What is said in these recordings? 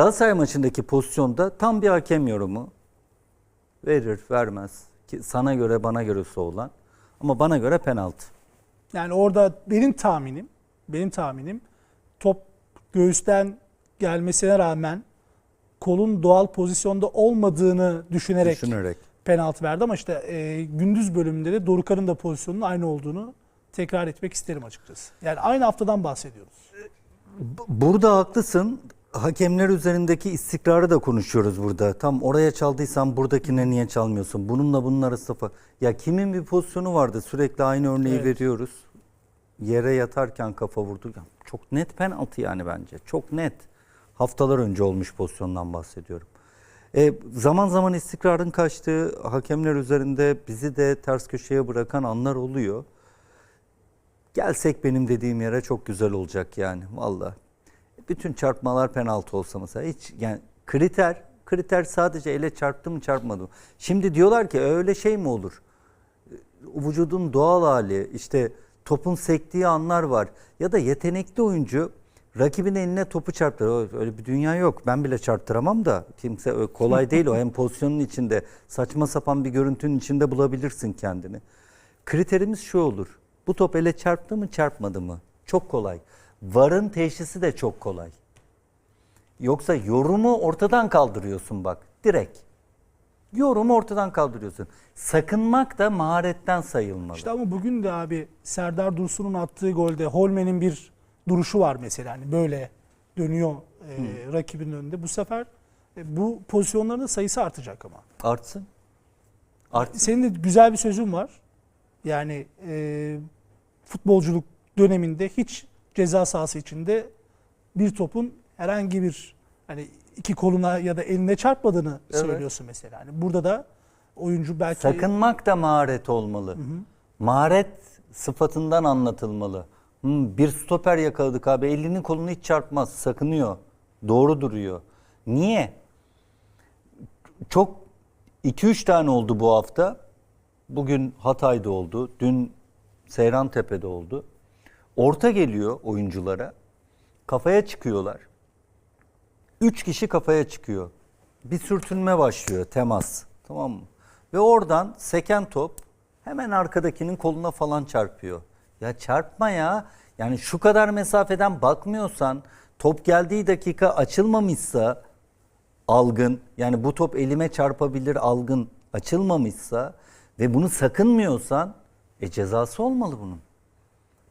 Galatasaray maçındaki pozisyonda tam bir hakem yorumu verir vermez. Ki sana göre bana göre soğulan ama bana göre penaltı. Yani orada benim tahminim, benim tahminim top göğüsten gelmesine rağmen kolun doğal pozisyonda olmadığını düşünerek, Düşünerek. penaltı verdi ama işte e, gündüz bölümünde de Dorukhan'ın da pozisyonunun aynı olduğunu tekrar etmek isterim açıkçası. Yani aynı haftadan bahsediyoruz. Burada haklısın. Hakemler üzerindeki istikrarı da konuşuyoruz burada. Tam oraya çaldıysan buradakine niye çalmıyorsun? Bununla bunun arası fa- Ya kimin bir pozisyonu vardı sürekli aynı örneği Evet. veriyoruz. Yere yatarken kafa vurdu. Ya Çok net penaltı yani bence. Çok net. Haftalar önce olmuş pozisyondan bahsediyorum. E, zaman zaman istikrarın kaçtığı hakemler üzerinde bizi de ters köşeye bırakan anlar oluyor. Gelsek benim dediğim yere çok güzel olacak yani valla. Bütün çarpmalar penaltı olsa mesela hiç yani kriter kriter sadece ele çarptı mı çarpmadı mı? Şimdi diyorlar ki öyle şey mi olur? Vücudun doğal hali işte topun sektiği anlar var ya da yetenekli oyuncu rakibin eline topu çarptırır. Öyle bir dünya yok. Ben bile çarptıramam da kimse kolay değil o hem pozisyonun içinde saçma sapan bir görüntünün içinde bulabilirsin kendini. Kriterimiz şu olur. Bu top ele çarptı mı çarpmadı mı? Çok kolay. Varın teşhisi de çok kolay. Yoksa yorumu ortadan kaldırıyorsun bak direkt. Yorumu ortadan kaldırıyorsun. Sakınmak da maharetten sayılmalı. İşte ama bugün de abi Serdar Dursun'un attığı golde Holmen'in bir duruşu var mesela. Hani böyle dönüyor e, rakibin önünde. Bu sefer e, bu pozisyonların da sayısı artacak ama. Artsın. Artsın. Senin de güzel bir sözün var. Yani e, futbolculuk döneminde hiç ceza sahası içinde bir topun herhangi bir hani iki koluna ya da eline çarpmadığını Evet. söylüyorsun mesela. Hani burada da oyuncu belki Sakınmak da maharet olmalı. Maharet sıfatından anlatılmalı. Hmm, bir stoper yakaladık abi elini kolunu hiç çarpmaz sakınıyor. Doğru duruyor. Niye? Çok 2-3 tane oldu bu hafta. Bugün Hatay'da oldu. Dün Seyrantepe'de oldu. Orta geliyor oyunculara. Kafaya çıkıyorlar. Üç kişi kafaya çıkıyor. Bir sürtünme başlıyor temas. Tamam mı? Ve oradan seken top hemen arkadakinin koluna falan çarpıyor. Ya çarpma ya. Yani şu kadar mesafeden bakmıyorsan top geldiği dakika açılmamışsa algın yani bu top elime çarpabilir algın açılmamışsa ve bunu sakınmıyorsan e cezası olmalı bunun.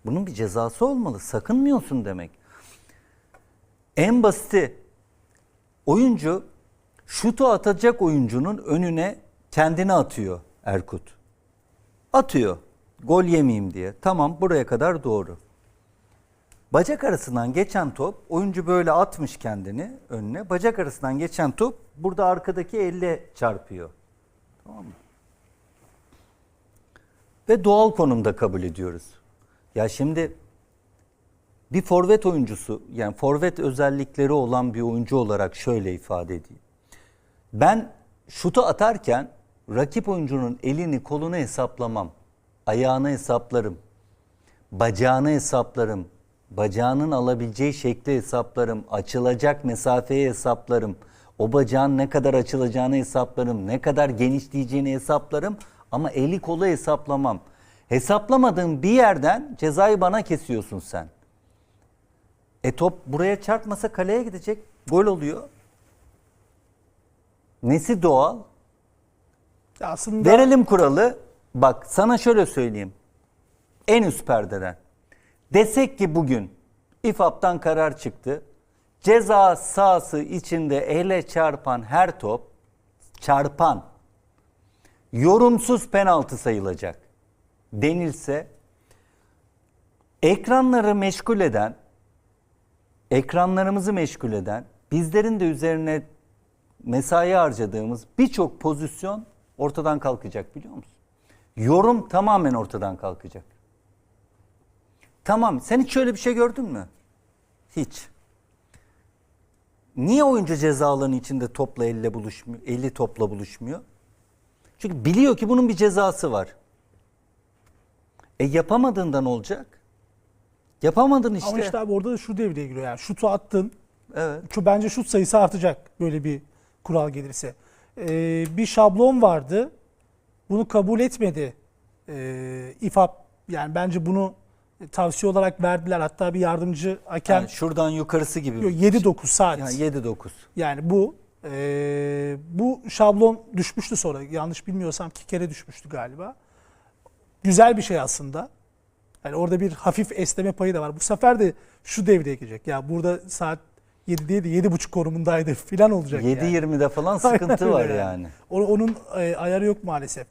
Bunun bir cezası olmalı. Sakınmıyorsun demek. En basiti oyuncu şutu atacak oyuncunun önüne kendini atıyor Erkut. Atıyor. Gol yemeyeyim diye. Tamam buraya kadar doğru. Bacak arasından geçen top oyuncu böyle atmış kendini önüne. Bacak arasından geçen top burada arkadaki elle çarpıyor. Tamam mı? Ve doğal konumda kabul ediyoruz. Ya şimdi bir forvet oyuncusu yani forvet özellikleri olan bir oyuncu olarak şöyle ifade edeyim. Ben şutu atarken rakip oyuncunun elini kolunu hesaplamam. Ayağını hesaplarım. Bacağını hesaplarım. Bacağının alabileceği şekli hesaplarım. Açılacak mesafeyi hesaplarım. O bacağın ne kadar açılacağını hesaplarım. Ne kadar genişleyeceğini hesaplarım. Ama eli kolu hesaplamam. Hesaplamadığım bir yerden cezayı bana kesiyorsun sen. E top buraya çarpmasa kaleye gidecek. Gol oluyor. Nesi doğal? aslında Verelim kuralı. Bak sana şöyle söyleyeyim. En üst perdeden. Desek ki bugün İFAP'tan karar çıktı. Ceza sahası içinde ele çarpan her top çarpan yorumsuz penaltı sayılacak denilse ekranları meşgul eden ekranlarımızı meşgul eden bizlerin de üzerine mesai harcadığımız birçok pozisyon ortadan kalkacak biliyor musun? Yorum tamamen ortadan kalkacak. Tamam sen hiç şöyle bir şey gördün mü? Hiç. Niye oyuncu ceza alanı içinde topla elle buluşmuyor, eli topla buluşmuyor? Çünkü biliyor ki bunun bir cezası var. E yapamadığından olacak. Yapamadın işte. ama işte abi orada da şu devreye giriyor. Yani şutu attın. Evet. Şu bence şut sayısı artacak böyle bir kural gelirse. Ee, bir şablon vardı. Bunu kabul etmedi ee, İFAB. Yani bence bunu tavsiye olarak verdiler. Hatta bir yardımcı hakem Yani şuradan yukarısı gibi. Yok, 7-9 saat. Yani 7-9. Yani bu ee, bu şablon düşmüştü sonra. Yanlış bilmiyorsam iki kere düşmüştü galiba. Güzel bir şey aslında. Yani orada bir hafif esneme payı da var. Bu sefer de şu devreye girecek. Ya burada saat 7 değil de 7.30 konumundaydı falan olacak yani. 7-20'de falan sıkıntı var yani. O- Onun e, ayarı yok maalesef.